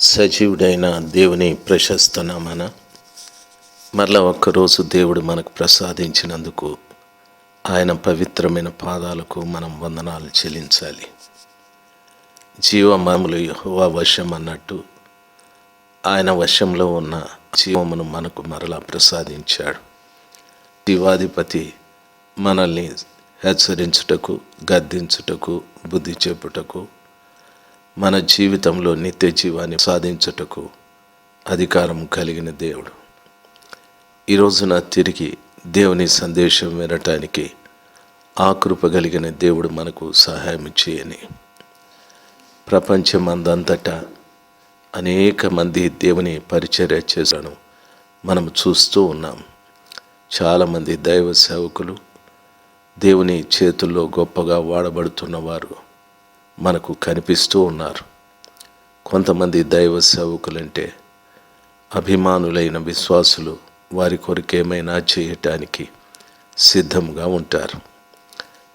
సజీవుడైన దేవుని ప్రశస్త నామాన మరలా ఒక్కరోజు దేవుడు మనకు ప్రసాదించినందుకు ఆయన పవిత్రమైన పాదాలకు మనం వందనాలు చెల్లించాలి. జీవమములు యహోవా వశం అన్నట్టు ఆయన వశంలో ఉన్న జీవమును మనకు మరలా ప్రసాదించాడు. జీవాధిపతి మనల్ని హెచ్చరించుటకు గద్దించుటకు బుద్ధి చెప్పుటకు మన జీవితంలో నిత్య జీవాన్ని సాధించుటకు అధికారం కలిగిన దేవుడు. ఈరోజున తిరిగి దేవుని సందేశం వినటానికి ఆ కృప కలిగిన దేవుడు మనకు సహాయం చేయని ప్రపంచమందంతటా అనేక మంది దేవుని పరిచర్య చేశాను. మనం చూస్తూ ఉన్నాం. చాలామంది దైవ సేవకులు దేవుని చేతుల్లో గొప్పగా వాడబడుతున్నవారు మనకు కనిపిస్తూ ఉన్నారు. కొంతమంది దైవ సేవకులంటే అభిమానులైన విశ్వాసులు వారి కొరకేమైనా చేయటానికి సిద్ధంగా ఉంటారు.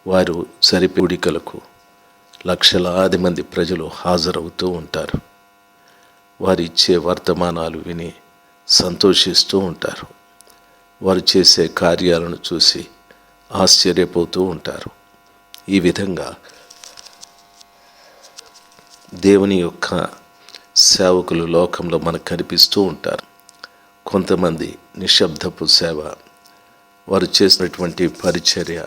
వారు సరిపూడికలకు లక్షలాది మంది ప్రజలు హాజరవుతూ ఉంటారు. వారిచ్చే ఇచ్చే వర్తమానాలు విని సంతోషిస్తూ ఉంటారు. వారు చేసే కార్యాలను చూసి ఆశ్చర్యపోతూ ఉంటారు. ఈ విధంగా దేవుని యొక్క సేవకులు లోకంలో మనకు కనిపిస్తూ ఉంటారు. కొంతమంది నిశ్శబ్దపు సేవ వారు చేసినటువంటి పరిచర్య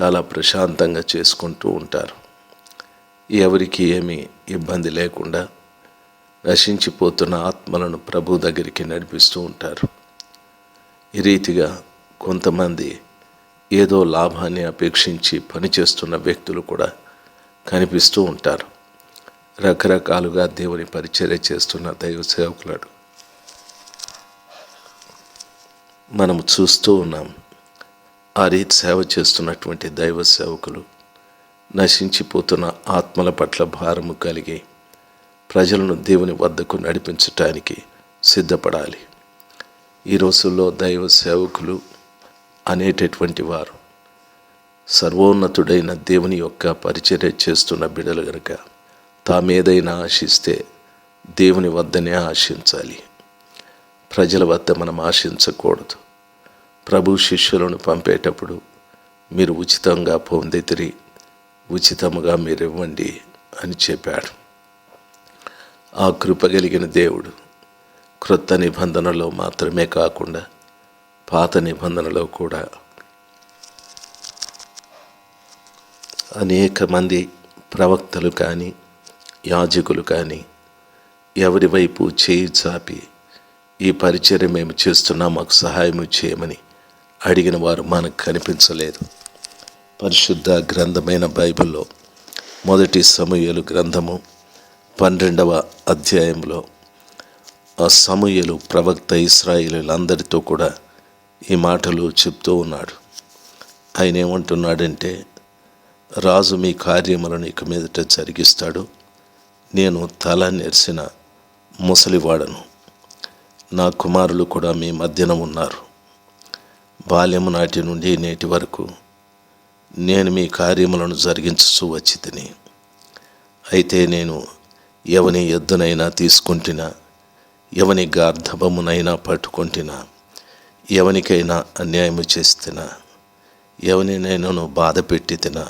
చాలా ప్రశాంతంగా చేసుకుంటూ ఉంటారు. ఎవరికి ఏమీ ఇబ్బంది లేకుండా నశించిపోతున్న ఆత్మలను ప్రభు దగ్గరికి నడిపిస్తూ ఉంటారు. ఈ రీతిగా కొంతమంది ఏదో లాభాన్ని అపేక్షించి పనిచేస్తున్న వ్యక్తులు కూడా కనిపిస్తూ ఉంటారు. రకరకాలుగా దేవుని పరిచర్య చేస్తున్న దైవ సేవకులాడు. మనము చూస్తూ ఉన్నాం ఆ రీతి సేవ చేస్తున్నటువంటి దైవ సేవకులు నశించిపోతున్న ఆత్మల పట్ల భారము కలిగి ప్రజలను దేవుని వద్దకు నడిపించటానికి సిద్ధపడాలి. ఈ రోజుల్లో దైవ సేవకులు అనేటటువంటి వారు సర్వోన్నతుడైన దేవుని యొక్క పరిచర్య చేస్తున్న బిడలు గనుక తామేదైనా ఆశిస్తే దేవుని వద్దనే ఆశించాలి. ప్రజల వద్ద మనం ఆశించకూడదు. ప్రభు శిష్యులను పంపేటప్పుడు మీరు ఉచితంగా పొందితిరి ఉచితముగా మీరు ఇవ్వండి అని చెప్పాడు. ఆ కృప కలిగిన దేవుడు క్రొత్త నిబంధనలో మాత్రమే కాకుండా పాత నిబంధనలో కూడా అనేక మంది ప్రవక్తలు కానీ యాజకులు కానీ ఎవరి వైపు చేయి చాపి ఈ పరిచర్య మేము చేస్తున్నాం మాకు సహాయం చేయమని అడిగిన వారు మనకు కనిపించలేదు. పరిశుద్ధ గ్రంథమైన బైబిల్లో మొదటి సమూహలు గ్రంథము పన్నెండవ అధ్యాయంలో ఆ సమూహలు ప్రవక్త ఇస్రాయిలందరితో కూడా ఈ మాటలు చెప్తూ ఉన్నాడు. ఆయన ఏమంటున్నాడంటే రాజు మీ కార్యములను ఇక మీదట జరిగిస్తాడు. నేను తల నెరిసిన ముసలివాడను. నా కుమారులు కూడా మీ మధ్యన ఉన్నారు. బాల్యము నాటి నుండి నేటి వరకు నేను మీ కార్యములను జరిగించు వచ్చి తిని అయితే నేను ఎవని ఎద్దునైనా తీసుకుంటున్నా ఎవని గార్ధబమునైనా పట్టుకుంటున్నా ఎవనికైనా అన్యాయము చేస్తున్నా ఎవరినైనాను బాధ పెట్టి తినా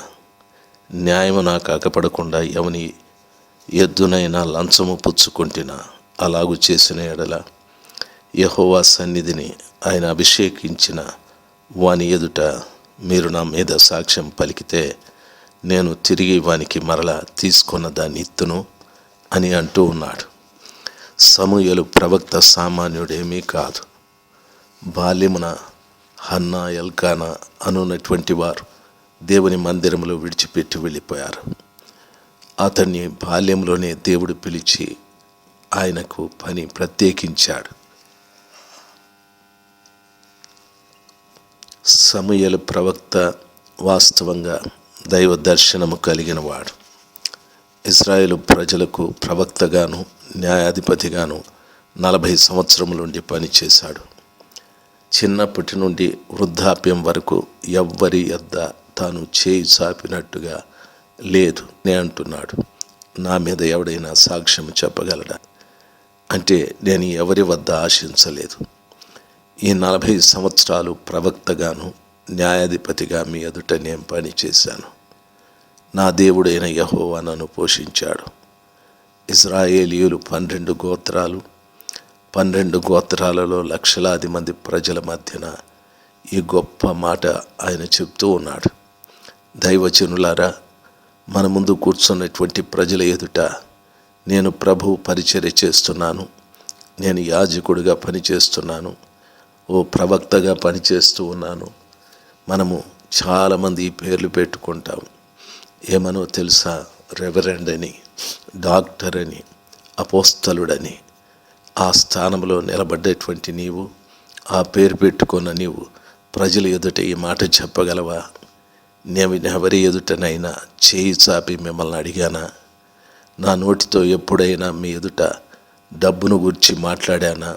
న్యాయము నాకు అగపడకుండా ఎవని ఎద్దునైనా లంచము పుచ్చుకుంటున్నా అలాగు చేసిన ఎడల యహోవా సన్నిధిని ఆయన అభిషేకించిన వాని ఎదుట మీరు నా మీద సాక్ష్యం పలికితే నేను తిరిగి వానికి మరల తీసుకున్న దాన్ని ఇత్తును అని అంటూ ఉన్నాడు. సమూయలు ప్రవక్త సామాన్యుడేమీ కాదు. బాల్యమున హన్నా ఎల్కానా అనున్నటువంటి వారు దేవుని మందిరంలో విడిచిపెట్టి వెళ్ళిపోయారు. అతన్ని బాల్యంలోనే దేవుడు పిలిచి ఆయనకు పని ప్రత్యేకించాడు. సమయలు ప్రవక్త వాస్తవంగా దైవ దర్శనము కలిగినవాడు ఇస్రాయేల్ ప్రజలకు ప్రవక్తగాను న్యాయాధిపతిగాను నలభై సంవత్సరముల నుండి పనిచేశాడు. చిన్నప్పటి నుండి వృద్ధాప్యం వరకు ఎవ్వరి యొద్ద తాను చేయి చాపినట్టుగా లేదు నే అంటున్నాడు. నా మీద ఎవడైనా సాక్ష్యం చెప్పగలడా? అంటే నేను ఎవరి వద్ద ఆశించలేదు. ఈ నలభై సంవత్సరాలు ప్రవక్తగాను న్యాయాధిపతిగా మీ ఎదుట నేను పనిచేశాను. నా దేవుడైన యహోవా నన్ను పోషించాడు. ఇజ్రాయేలీయులు పన్నెండు గోత్రాలు పన్నెండు గోత్రాలలో లక్షలాది మంది ప్రజల మధ్యన ఈ గొప్ప మాట ఆయన చెప్తూ ఉన్నాడు. దైవచనులారా మన ముందు కూర్చున్నటువంటి ప్రజల ఎదుట నేను ప్రభు పరిచర్య చేస్తున్నాను. నేను యాజకుడిగా పనిచేస్తున్నాను. ఓ ప్రవక్తగా పనిచేస్తూ ఉన్నాను. మనము చాలామంది ఈ పేర్లు పెట్టుకుంటాం. ఏమనో తెలుసా? రెవరెండ్ అని డాక్టర్ అని అపోస్తలుడని. ఆ స్థానంలో నిలబడ్డటువంటి నీవు ఆ పేరు పెట్టుకున్న నీవు ప్రజల ఎదుట ఈ మాట చెప్పగలవా? నేను ఎవరి ఎదుటనైనా చేయి చాపి మిమ్మల్ని అడిగానా? నా నోటితో ఎప్పుడైనా మీ ఎదుట డబ్బును గురించి మాట్లాడానా?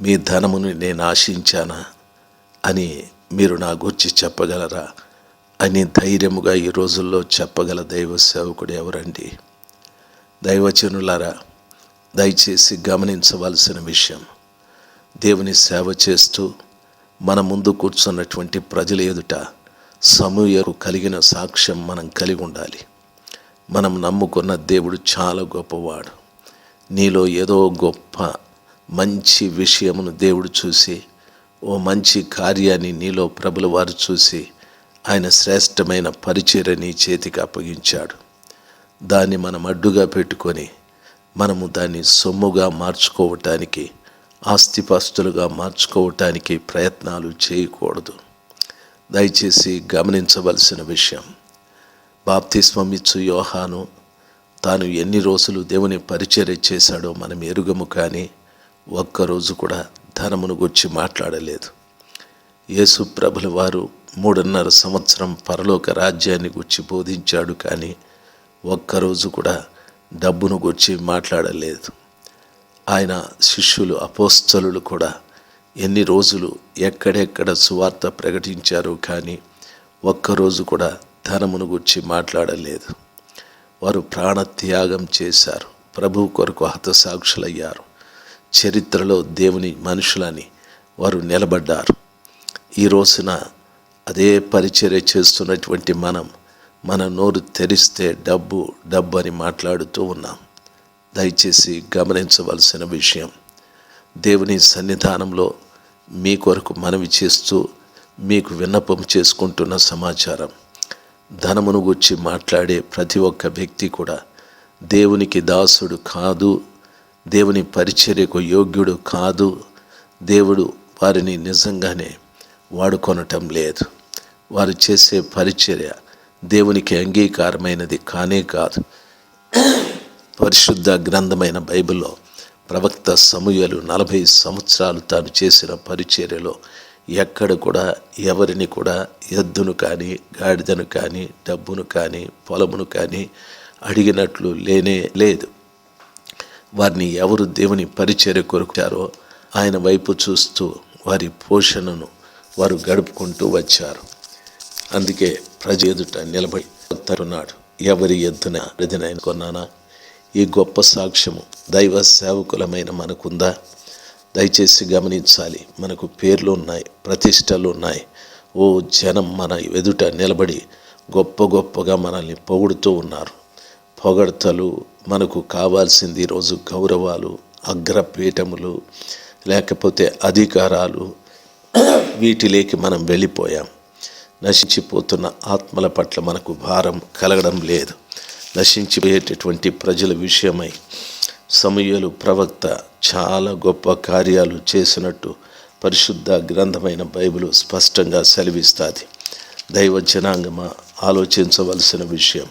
మీ ధనమును నేను ఆశించానా? అని మీరు నా గురించి చెప్పగలరా? అని ధైర్యముగా ఈ రోజుల్లో చెప్పగల దైవ సేవకుడు ఎవరండి? దైవచనులారా దయచేసి గమనించవలసిన విషయం. దేవుని సేవ చేస్తూ మన ముందు కూర్చున్నటువంటి ప్రజల ఎదుట సమూయకు కలిగిన సాక్ష్యం మనం కలిగి ఉండాలి. మనం నమ్ముకున్న దేవుడు చాలా గొప్పవాడు. నీలో ఏదో గొప్ప మంచి విషయమును దేవుడు చూసి ఓ మంచి కార్యాన్ని నీలో ప్రభుల వారు చూసి ఆయన శ్రేష్టమైన పరిచయ నీ చేతికి అప్పగించాడు. దాన్ని మనం అడ్డుగా పెట్టుకొని మనము దాన్ని సొమ్ముగా మార్చుకోవటానికి ఆస్తిపాస్తులుగా మార్చుకోవటానికి ప్రయత్నాలు చేయకూడదు. దయచేసి గమనించవలసిన విషయం. బాప్తిస్మం ఇచ్చు యోహాను. తాను ఎన్ని రోజులు దేవుని పరిచర్య చేశాడో మనం ఎరుగము కానీ ఒక్కరోజు కూడా ధనమును గురించి మాట్లాడలేదు. యేసు ప్రభుల వారు మూడున్నర సంవత్సరం పరలోక రాజ్యాన్ని గురించి బోధించాడు కానీ ఒక్కరోజు కూడా డబ్బును గురించి మాట్లాడలేదు. ఆయన శిష్యులు అపోస్తలులు కూడా ఎన్ని రోజులు ఎక్కడెక్కడ సువార్త ప్రకటించారు కానీ ఒక్కరోజు కూడా ధనమును గురించి మాట్లాడలేదు. వారు ప్రాణత్యాగం చేశారు. ప్రభు కొరకు హతసాక్షులయ్యారు. చరిత్రలో దేవుని మనుషులని వారు నిలబడ్డారు. ఈ రోజున అదే పరిచర్య చేస్తున్నటువంటి మనం మన నోరు తెరిస్తే డబ్బు డబ్బు అని మాట్లాడుతూ ఉన్నాం. దయచేసి గమనించవలసిన విషయం దేవుని సన్నిధానంలో మీ కొరకు మనవి చేస్తూ మీకు విన్నపం చేసుకుంటున్న సమాచారం. ధనమును గురించి మాట్లాడే ప్రతి ఒక్క వ్యక్తి కూడా దేవునికి దాసుడు కాదు దేవుని పరిచర్యకు యోగ్యుడు కాదు దేవుడు వారిని నిజంగానే వాడుకొనటం లేదు. వారు చేసే పరిచర్య దేవునికి అంగీకారమైనది కానే కాదు. పరిశుద్ధ గ్రంథమైన బైబిల్లో ప్రవక్త సమూహలు నలభై సంవత్సరాలు తాను చేసిన పరిచర్యలో ఎక్కడ కూడా ఎవరిని కూడా ఎద్దును కానీ గాడిదను కానీ డబ్బును కానీ పొలమును కానీ అడిగినట్లు లేనే లేదు. వారిని ఎవరు దేవుని పరిచర్య కొరుకుతారో ఆయన వైపు చూస్తూ వారి పోషణను వారు గడుపుకుంటూ వచ్చారు. అందుకే ప్రజ ఎదుట నిలబడి తరునాడు ఎవరి ఎద్దున ఎదునైన కొన్నానా? ఈ గొప్ప సాక్ష్యము దైవ సేవకులమైన మనకుందా? దయచేసి గమనించాలి. మనకు పేర్లు ఉన్నాయి ప్రతిష్టలు ఉన్నాయి. ఓ జనం మన ఎదుట నిలబడి గొప్ప గొప్పగా మనల్ని పొగుడుతూ ఉన్నారు. పొగడ్తలు మనకు కావాల్సింది ఈరోజు గౌరవాలు అగ్రపీఠములు లేకపోతే అధికారాలు వీటిలోకి మనం వెళ్ళిపోయాం. నశించిపోతున్న ఆత్మల పట్ల మనకు భారం కలగడం లేదు. నశించిపోయేటటువంటి ప్రజల విషయమై సమయలు ప్రవక్త చాలా గొప్ప కార్యాలు చేసినట్టు పరిశుద్ధ గ్రంథమైన బైబిల్ స్పష్టంగా సెలవిస్తుంది. దైవ జనాంగమ ఆలోచించవలసిన విషయం.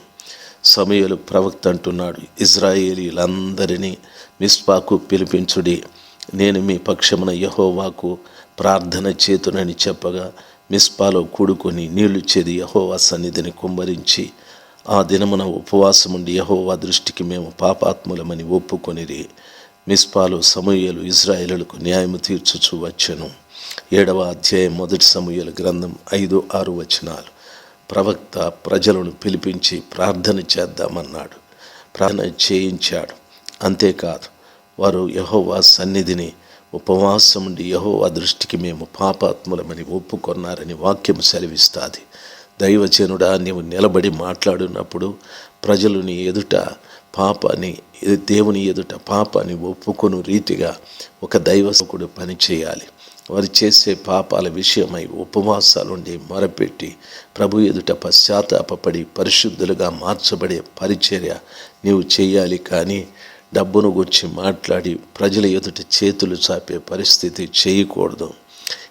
సమయలు ప్రవక్త అంటున్నాడు ఇజ్రాయేలీలందరినీ మిస్పాకు పిలిపించుడి నేను మీ పక్షమున యహోవాకు ప్రార్థన చేతునని చెప్పగా మిస్పాలో కూడుకొని నీళ్ళు చేది యహోవా సన్నిధిని కుమ్మరించి ఆ దినమున ఉపవాసముండి యహోవా దృష్టికి మేము పాపాత్ములమని ఒప్పుకొనిరి మిస్పాలు సమూయలు ఇజ్రాయేలులకు న్యాయము తీర్చుచూ వచ్చెను. ఏడవ అధ్యాయం మొదటి సమూయల గ్రంథం ఐదు ఆరు వచనాలు. ప్రవక్త ప్రజలను పిలిపించి ప్రార్థన చేద్దామన్నాడు. ప్రార్థన చేయించాడు. అంతేకాదు వారు యహోవా సన్నిధిని ఉపవాసం ఉండి యహోవా దృష్టికి మేము పాపాత్ములమని ఒప్పుకొన్నారని వాక్యం సెలవిస్తుంది. దైవజనుడా నీవు నిలబడి మాట్లాడినప్పుడు ప్రజలు నీ ఎదుట పాపని దేవుని ఎదుట పాపని ఒప్పుకొను రీతిగా ఒక దైవసకుడు పని చేయాలి. వారు చేసే పాపాల విషయమై ఉపవాసాలుండి మొరపెట్టి ప్రభు ఎదుట పశ్చాత్తాపడి పరిశుద్ధులుగా మార్చబడే పరిచర్య నీవు చేయాలి కానీ డబ్బును గురించి మాట్లాడి ప్రజల ఎదుట చేతులు చాపే పరిస్థితి చేయకూడదు.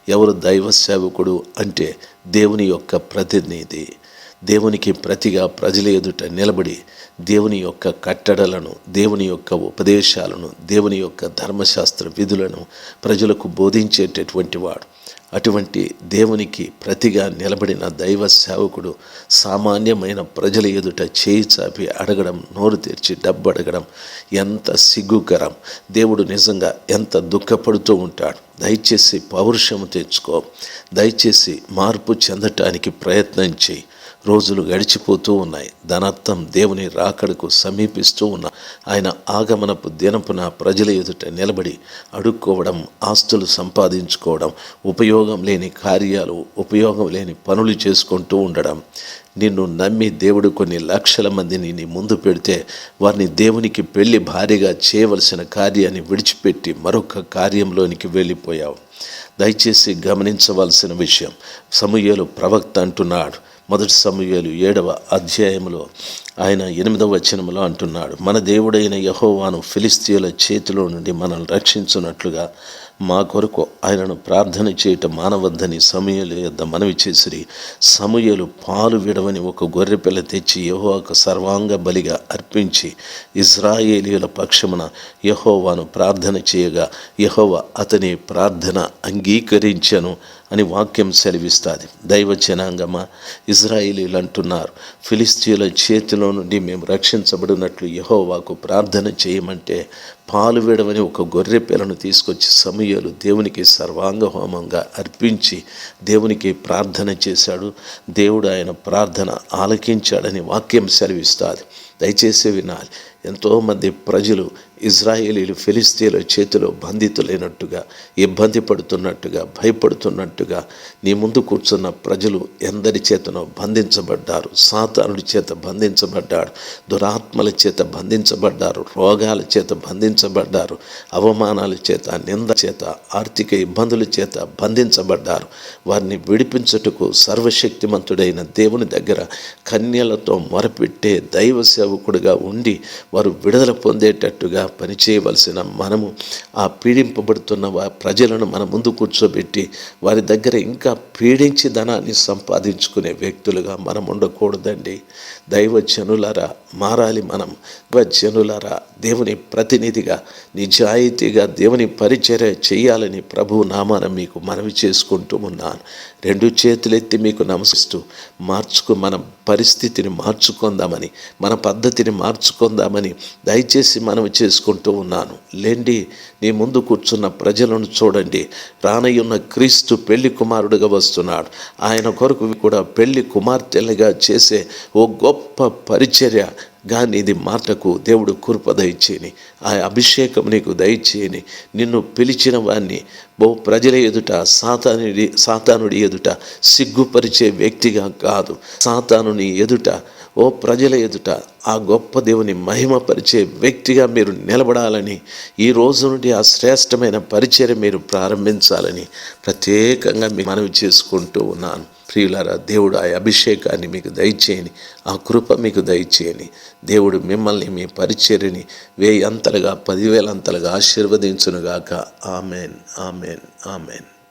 ఎవరు దైవ సేవకుడు అంటే దేవుని యొక్క ప్రతినిధి. దేవునికి ప్రతిగా ప్రజల ఎదుట నిలబడి దేవుని యొక్క కట్టడలను దేవుని యొక్క ఉపదేశాలను దేవుని యొక్క ధర్మశాస్త్ర విధులను ప్రజలకు బోధించేటటువంటి వాడు. అటువంటి దేవునికి ప్రతిగా నిలబడిన దైవ సేవకుడు సామాన్యమైన ప్రజల ఎదుట చేయి చాపి అడగడం నోరు తెరిచి డబ్బు అడగడం ఎంత సిగ్గుకరం. దేవుడు నిజంగా ఎంత దుఃఖపడుతూ ఉంటాడు. దయచేసి పౌరుషము తెచ్చుకో. దయచేసి మార్పు చెందటానికి ప్రయత్నం చేయి. రోజులు గడిచిపోతూ ఉన్నాయి. ధనర్థం దేవుని రాకడకు సమీపిస్తూ ఉన్న ఆయన ఆగమనపు దినపున ప్రజల ఎదుట నిలబడి అడుక్కోవడం ఆస్తులు సంపాదించుకోవడం ఉపయోగం లేని కార్యాలు ఉపయోగం లేని పనులు చేసుకుంటూ ఉండడం. నిన్ను నమ్మి దేవుడు కొన్ని లక్షల మందిని నీ ముందు పెడితే వారిని దేవునికి పెళ్ళి భారీగా చేయవలసిన కార్యాన్ని విడిచిపెట్టి మరొక కార్యంలోనికి వెళ్ళిపోయావు. దయచేసి గమనించవలసిన విషయం సమూహలు ప్రవక్త అంటున్నాడు. మొదటి సమయాలు ఏడవ అధ్యాయంలో ఆయన ఎనిమిదవ వచనంలో అంటున్నాడు మన దేవుడైన యహోవాను ఫిలిస్తీయుల చేతిలో నుండి మనల్ని రక్షించున్నట్లుగా మా కొరకు ఆయనను ప్రార్థన చేయటం మానవద్దని సమయలు యొద్ద మనవి చేసిరి. సమయలు పాలు విడవని ఒక గొర్రెపిల్ల తెచ్చి యహోవాకు సర్వాంగ బలిగా అర్పించి ఇజ్రాయేలీయుల పక్షమున యహోవాను ప్రార్థన చేయగా యహోవ అతని ప్రార్థన అంగీకరించను అని వాక్యం సెలవిస్తుంది. దైవ జనాంగమా ఇజ్రాయిలీలు అంటున్నారు ఫిలిస్తీన్ల చేతిలో నుండి మేము రక్షించబడినట్లు యహోవాకు ప్రార్థన చేయమంటే పాలు విడవని ఒక గొర్రె పిల్లను తీసుకొచ్చి సమయాలు దేవునికి సర్వాంగ హోమంగా అర్పించి దేవునికి ప్రార్థన చేశాడు. దేవుడు ఆయన ప్రార్థన ఆలకించాడని వాక్యం సెలవిస్తుంది. దయచేసి వినాలి. ఎంతోమంది ప్రజలు ఇజ్రాయేలీలు ఫిలిస్తీన్ల చేతిలో బంధితులైనట్టుగా ఇబ్బంది పడుతున్నట్టుగా భయపడుతున్నట్టుగా నీ ముందు కూర్చున్న ప్రజలు ఎందరి చేతనో బంధించబడ్డారు. సాతానుడి చేత బంధించబడ్డాడు దురాత్మల చేత బంధించబడ్డారు. రోగాల చేత బంధించబడ్డారు. అవమానాల చేత నింద చేత ఆర్థిక ఇబ్బందుల చేత బంధించబడ్డారు. వారిని విడిపించుటకు సర్వశక్తిమంతుడైన దేవుని దగ్గర కన్యలతో మొరపెట్టే దైవ సేవకుడిగా ఉండి వారు విడుదల పొందేటట్టుగా పనిచేయవలసిన మనము ఆ పీడింపబడుతున్న ప్రజలను మన ముందు కూర్చోబెట్టి వారి దగ్గర ఇంకా పీడించి ధనాన్ని సంపాదించుకునే వ్యక్తులుగా మనం ఉండకూడదండి. దైవజనులరా మారాలి మనం. దైవజనులరా దేవుని ప్రతినిధిగా నిజాయితీగా దేవుని పరిచర్య చేయాలని ప్రభు నామాన మీకు మనవి చేసుకుంటూ ఉన్నాను. రెండు చేతులెత్తి మీకు నమసిస్తూ మార్చుకు మనం పరిస్థితిని మార్చుకుందామని మన పద్ధతిని మార్చుకుందామని దయచేసి మనవి చేసుకుంటూ ఉన్నాను. లేండి నీ ముందు కూర్చున్న ప్రజలను చూడండి. రానయ్యున్న క్రీస్తు పెళ్ళి కుమారుడుగా వస్తున్నాడు. ఆయన కొరకు కూడా పెళ్ళి కుమార్తెలుగా చేసే ఓ గొప్ప పరిచర్య కానీ ఇది మాటకు దేవుడు కృప దయచేయని ఆ అభిషేకం నీకు దయచేయని నిన్ను పిలిచిన వాణ్ణి బహు ప్రజల ఎదుట సాతానుడి సాతానుడి ఎదుట సిగ్గుపరిచే వ్యక్తిగా కాదు. సాతానుని ఎదుట ఓ ప్రజల ఎదుట ఆ గొప్ప దేవుని మహిమపరిచే వ్యక్తిగా మీరు నిలబడాలని ఈ రోజు నుండి ఆ శ్రేష్టమైన పరిచయం మీరు ప్రారంభించాలని ప్రత్యేకంగా మీ మనవి చేసుకుంటూ ఉన్నాను. ప్రియులారా దేవుడు ఆ అభిషేకాన్ని మీకు దయచేయని ఆ కృప మీకు దయచేయని దేవుడు మిమ్మల్ని మీ పరిచర్యని వేయి అంతలుగా పదివేలంతలుగా ఆశీర్వదించునుగాక. Amen amen amen.